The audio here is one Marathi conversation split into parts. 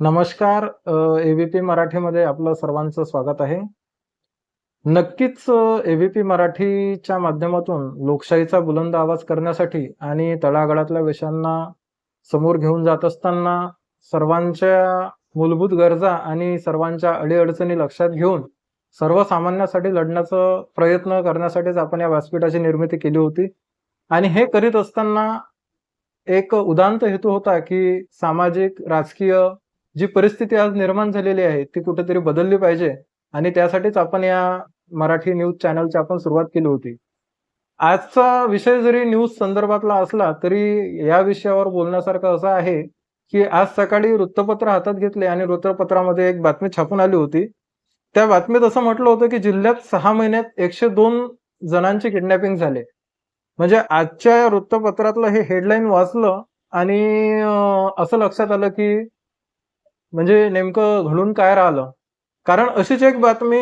नमस्कार एबीपी मराठीमध्ये आपलं सर्वांचं स्वागत आहे. नक्कीच एबीपी मराठीच्या माध्यमातून लोकशाहीचा बुलंद आवाज करण्यासाठी आणि तळागाळातल्या विषयांना समोर घेऊन जात असताना सर्वांच्या मूलभूत गरजा आणि सर्वांच्या अडीअडचणी लक्षात घेऊन सर्वसामान्यासाठी लढण्याचा प्रयत्न करण्यासाठीच आपण या व्यासपीठाची निर्मिती केली होती. आणि हे करीत असताना एक उदांत हेतू होता की सामाजिक राजकीय जी परिस्थिती आज निर्माण झालेली आहे ती कुठेतरी बदलली पाहिजे. आणि त्यासाठीच आपण या मराठी न्यूज चॅनलची आपण सुरुवात केली होती. आजचा विषय जरी न्यूज संदर्भातला असला तरी या विषयावर बोलण्यासारखं असं आहे की आज सकाळी वृत्तपत्र हातात घेतले आणि वृत्तपत्रामध्ये एक बातमी छापून आली होती. त्या बातमीत असं म्हटलं होतं की जिल्ह्यात सहा महिन्यात एकशे दोन जणांची किडनॅपिंग झाले. म्हणजे आजच्या या वृत्तपत्रातलं हे हेडलाईन वाचलं आणि असं लक्षात आलं की म्हणजे नेमकं घडून काय राहिलं? कारण अशीच एक बातमी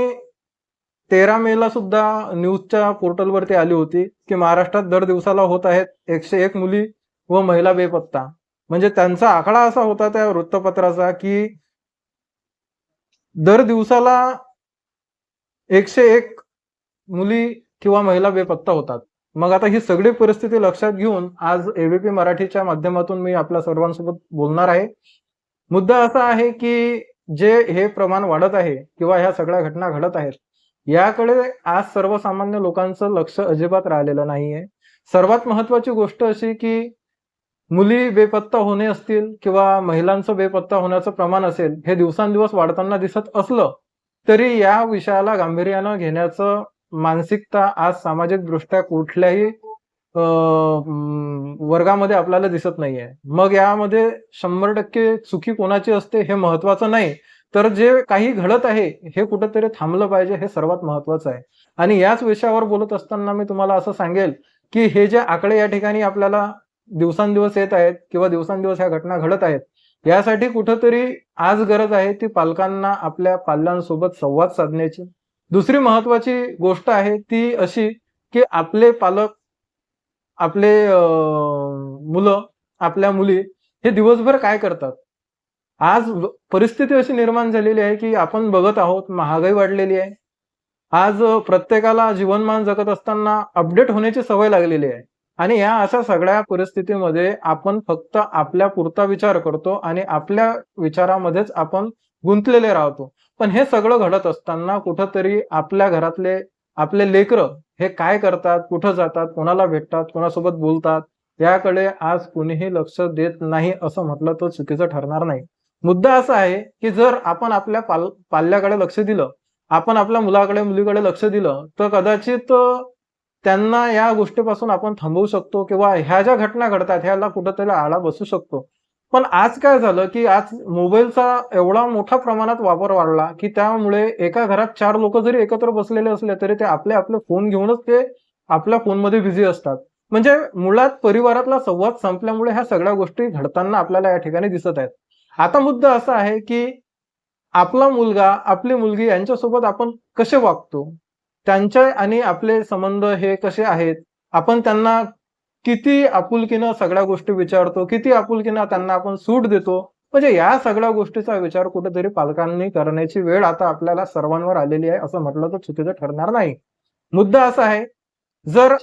तेरा मेला सुद्धा न्यूजच्या पोर्टलवरती आली होती की महाराष्ट्रात दर दिवसाला होत आहेत एकशे एक मुली व महिला बेपत्ता. म्हणजे त्यांचा आकडा असा होता त्या वृत्तपत्राचा की दर दिवसाला एकशे एक मुली किंवा महिला बेपत्ता होतात. मग आता ही सगळी परिस्थिती लक्षात घेऊन आज एबीपी मराठीच्या माध्यमातून मी आपल्या सर्वांसोबत बोलणार आहे. मुद्दा असा आहे की जे हे प्रमाण वाढत आहे किंवा ह्या सगळ्या घटना घडत आहेत याकडे आज सर्वसामान्य लोकांचं लक्ष अजिबात राहिलेलं नाहीये. सर्वात महत्वाची गोष्ट अशी की मुली बेपत्ता होणे असतील किंवा महिलांचं बेपत्ता होण्याचं प्रमाण असेल हे दिवसांदिवस वाढताना दिसत असलं तरी या विषयाला गांभीर्यानं घेण्याचं मानसिकता आज सामाजिक दृष्ट्या कुठल्याही वर्गामध्ये आपल्याला दिसत नाहीये. मग यामध्ये शंभर टक्के चुकी कोणाची असते हे महत्वाचं नाही. तर जे काही घडत आहे हे कुठंतरी थांबलं पाहिजे हे सर्वात महत्वाचं आहे. आणि याच विषयावर बोलत असताना मी तुम्हाला असं सांगेल की हे जे आकडे या ठिकाणी आपल्याला दिवसांदिवस येत आहेत किंवा दिवसांदिवस ह्या घटना घडत आहेत यासाठी कुठंतरी आज गरज आहे ती पालकांना आपल्या पाल्यांसोबत संवाद साधण्याची. दुसरी महत्वाची गोष्ट आहे ती अशी की आपले पालक आपले मुलं आपल्या मुली हे दिवसभर काय करतात? आज परिस्थिती अशी निर्माण झालेली आहे की आपण बघत आहोत महागाई वाढलेली आहे. आज प्रत्येकाला जीवनमान जगत असताना अपडेट होण्याची सवय लागलेली आहे. आणि या अशा सगळ्या परिस्थितीमध्ये आपण फक्त आपल्या पुरता विचार करतो आणि आपल्या विचारामध्येच आपण गुंतलेले राहतो. पण हे सगळं घडत असताना कुठंतरी आपल्या घरातले आपले लेकरं हे काय करतात कुठं जातात कोणाला भेटतात कोणासोबत बोलतात त्याकडे आज कुणीही लक्ष देत नाही असं म्हटलं तर चुकीचं ठरणार नाही. मुद्दा असा आहे की जर आपण आपल्या पाल पाल्याकडे लक्ष दिलं आपण आपल्या मुलाकडे मुलीकडे लक्ष दिलं तर कदाचित त्यांना या गोष्टीपासून आपण थांबवू शकतो किंवा ह्या ज्या घटना घडतात ह्याला कुठंतरी आळा बसू शकतो. पण आज काय झालं की आज मोबाईलचा एवढा मोठ्या प्रमाणात वापर वाढला की त्यामुळे एका घरात चार लोक जरी एकत्र बसलेले असले तरी ते आपले आपले फोन घेऊनच ते आपल्या फोनमध्ये बिझी असतात. म्हणजे मुळात परिवारातला संवाद संपल्यामुळे ह्या सगळ्या गोष्टी घडताना आपल्याला या ठिकाणी दिसत आहेत. आता मुद्दा असा आहे की आपला मुलगा आपली मुलगी यांच्यासोबत आपण कसे वागतो? त्यांच्या आणि आपले संबंध हे कसे आहेत? आपण त्यांना किती आपुलकीनं सगळ्या गोष्टी विचारतो? किती आपुलकीनं त्यांना आपण सूट देतो? म्हणजे या सगळ्या गोष्टीचा विचार कुठेतरी पालकांनी करण्याची वेळ आता आपल्याला सर्वांवर आलेली आहे असं म्हटलं तर चुकीचं ठरणार नाही. मुद्दा असा आहे जर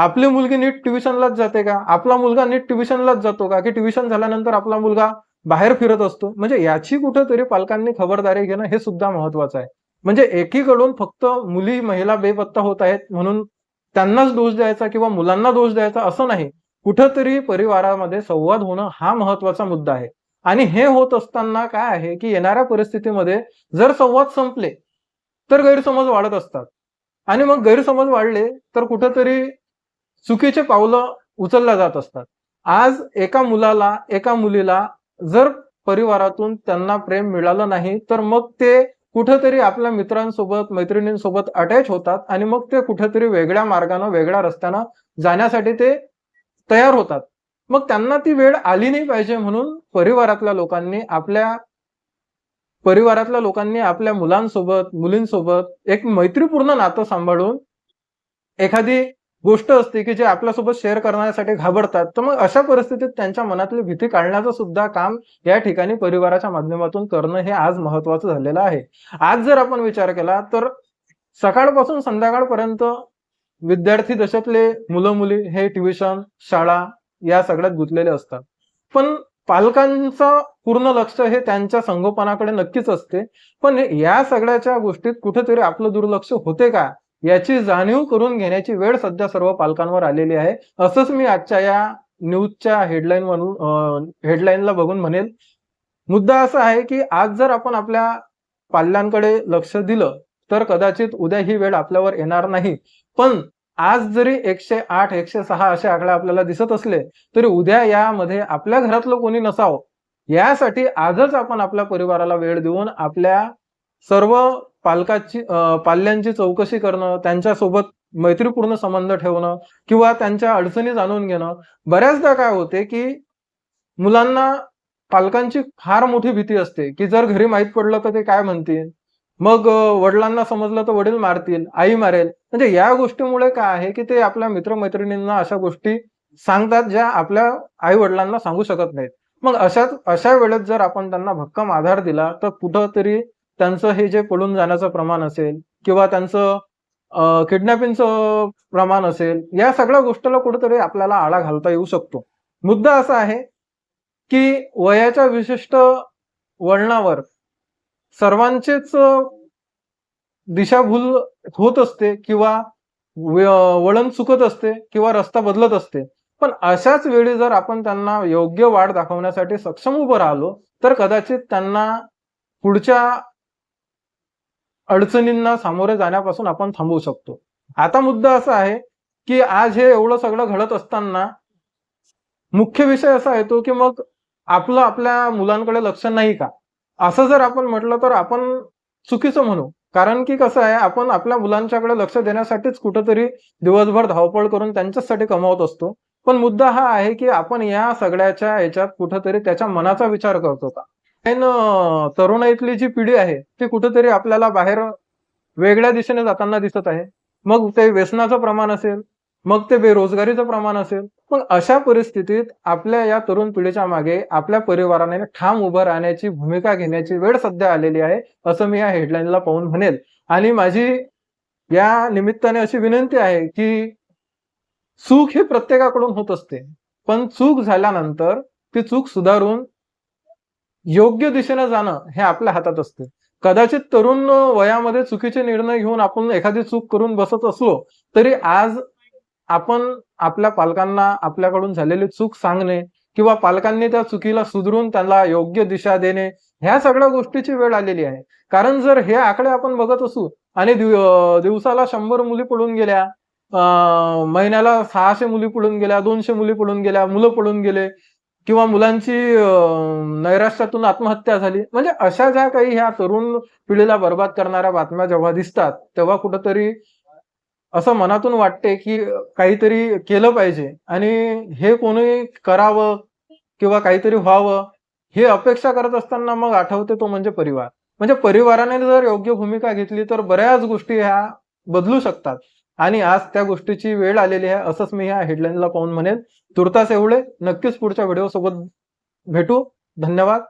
आपली मुलगी नीट ट्युशनलाच जाते का? आपला मुलगा नीट ट्युशनलाच जातो का? की ट्युशन झाल्यानंतर आपला मुलगा बाहेर फिरत असतो? म्हणजे याची कुठेतरी पालकांनी खबरदारी घेणं हे सुद्धा महत्वाचं आहे. म्हणजे एकीकडून फक्त मुली महिला बेपत्ता होत आहेत म्हणून त्यांनाच दोष द्यायचा किंवा मुलांना दोष द्यायचा असं नाही. कुठंतरी परिवारामध्ये संवाद होणं हा महत्त्वाचा मुद्दा आहे. आणि हे होत असताना काय आहे की येणाऱ्या परिस्थितीमध्ये जर संवाद संपले तर गैरसमज वाढत असतात. आणि मग गैरसमज वाढले तर कुठंतरी चुकीचे पावलं उचलल्या जात असतात. आज एका मुलाला एका मुलीला जर परिवारातून त्यांना प्रेम मिळालं नाही तर मग ते कुठंतरी आपल्या मित्रांसोबत मैत्रिणींसोबत अटॅच होतात आणि मग ते कुठंतरी वेगळ्या मार्गानं वेगळ्या रस्त्यानं जाण्यासाठी ते तयार होतात. मग त्यांना ती वेळ आली नाही पाहिजे म्हणून परिवारातल्या लोकांनी आपल्या परिवारातल्या लोकांनी आपल्या मुलांसोबत मुलींसोबत एक मैत्रीपूर्ण नातं सांभाळून एखादी गोष्ट असते की जे आपल्यासोबत शेअर करण्यासाठी घाबरतात. तर मग अशा परिस्थितीत त्यांच्या मनातली भीती काढण्याचं सुद्धा काम या ठिकाणी परिवाराच्या माध्यमातून करणं हे आज महत्वाचं झालेलं आहे. आज जर आपण विचार केला तर सकाळपासून संध्याकाळपर्यंत विद्यार्थी दशेतले मुलं मुली हे ट्युशन शाळा या सगळ्यात गुंतलेले असतात. पण पालकांचं पूर्ण लक्ष हे त्यांच्या संगोपनाकडे नक्कीच असते. पण या सगळ्याच्या गोष्टीत कुठेतरी आपलं दुर्लक्ष होते का? याची जाणीव करून घेण्याची वेळ सध्या सर्व पालकांवर आलेली आहे. असंच मी आजच्या या न्यूजच्या हेडलाईन म्हणून हेडलाईनला बघून म्हणेल. मुद्दा असा आहे की आज जर आपण आपल्या पाल्यांकडे लक्ष दिलं तर कदाचित उद्या ही वेळ आपल्यावर येणार नाही. पण आज जरी एकशे आठ एकशे सहा असे आकडे आपल्याला दिसत असले तरी उद्या यामध्ये आपल्या घरातलं कोणी नसावं. यासाठी आजच आपण आपल्या परिवाराला वेळ देऊन आपल्या सर्व पालकाची पाल्यांची चौकशी करणं त्यांच्यासोबत मैत्रीपूर्ण संबंध ठेवणं किंवा त्यांच्या अडचणी जाणून घेणं बऱ्याचदा काय होते की मुलांना पालकांची फार मोठी भीती असते की जर घरी माहीत पडलं तर ते काय म्हणतील? मग वडिलांना समजलं तर वडील मारतील आई मारेल. म्हणजे या गोष्टीमुळे काय आहे की ते आपल्या मित्रमैत्रिणींना अशा गोष्टी सांगतात ज्या आपल्या आई वडिलांना सांगू शकत नाहीत. मग अशाच अशा वेळेत जर आपण त्यांना भक्कम आधार दिला तर कुठंतरी त्यांचं हे जे पळून जाण्याचं प्रमाण असेल किंवा त्यांचं किडनॅपिंगचं प्रमाण असेल या सगळ्या गोष्टीला कुठेतरी आपल्याला आळा घालता येऊ शकतो. मुद्दा असा आहे की वयाच्या विशिष्ट वळणावर सर्वांचेच दिशाभूल होत असते किंवा वळण चुकत असते किंवा रस्ता बदलत असते. पण अशाच वेळी जर आपण त्यांना योग्य वाट दाखवण्यासाठी सक्षम उभं राहिलो तर कदाचित त्यांना पुढच्या अडचणींना सामोरे जाण्यापासून आपण थांबवू शकतो. आता मुद्दा असा आहे की आज हे एवढं सगळं घडत असताना मुख्य विषय असा येतो की मग आपलं आपल्या मुलांकडे लक्ष नाही का? असं जर आपण म्हटलं तर आपण चुकीचं म्हणू. कारण की कसं आहे आपण आपल्या मुलांच्याकडे लक्ष देण्यासाठीच कुठंतरी दिवसभर धावपळ करून त्यांच्यासाठी कमावत असतो. पण मुद्दा हा आहे की आपण या सगळ्याच्या याच्यात कुठंतरी त्याच्या मनाचा विचार करतो का? Uh, तरुणाईतली जी पिढी आहे ती कुठेतरी आपल्याला बाहेर वेगळ्या दिशेने जाताना दिसत आहे. मग ते व्यसनाचं प्रमाण असेल मग ते बेरोजगारीचं प्रमाण असेल मग अशा परिस्थितीत आपल्या या तरुण पिढीच्या मागे आपल्या परिवाराने ठाम उभं राहण्याची भूमिका घेण्याची वेळ सध्या आलेली आहे असं मी या हेडलाईनला पाहून म्हणेल. आणि माझी या निमित्ताने अशी विनंती आहे की चूक ही प्रत्येकाकडून होत असते. पण चूक झाल्यानंतर ती चूक सुधारून योग्य दिशेने जाणं हे आपल्या हातात असते. कदाचित तरुण वयामध्ये चुकीचे निर्णय घेऊन आपण एखादी चूक करून बसत असलो तरी आज आपण आपल्या पालकांना आपल्याकडून झालेली चूक सांगणे किंवा पालकांनी त्या चुकीला सुधरून त्याला योग्य दिशा देणे ह्या सगळ्या गोष्टीची वेळ आलेली आहे. कारण जर हे आकडे आपण बघत असू आणि दिवसाला शंभर मुली पडून गेल्या महिन्याला सहाशे मुली पडून गेल्या दोनशे मुली पडून गेल्या मुलं पडून गेले किंवा मुलांची नैराश्यातून आत्महत्या झाली. म्हणजे अशा ज्या काही ह्या तरुण पिढीला बर्बाद करणाऱ्या बातम्या जेव्हा दिसतात तेव्हा कुठंतरी असं मनातून वाटते की काहीतरी केलं पाहिजे. आणि हे कोणी करावं किंवा काहीतरी व्हावं हे अपेक्षा करत असताना मग आठवते तो म्हणजे परिवार. म्हणजे परिवाराने जर योग्य भूमिका घेतली तर बऱ्याच गोष्टी ह्या बदलू शकतात. आणि आज त्या गोष्टीची वेळ आलेली आहे असंच मी ह्या हेडलाईनला पाहून म्हणेन. तुर्तास एवढे. नक्कीच पुढच्या व्हिडिओ सोबत भेटू. धन्यवाद.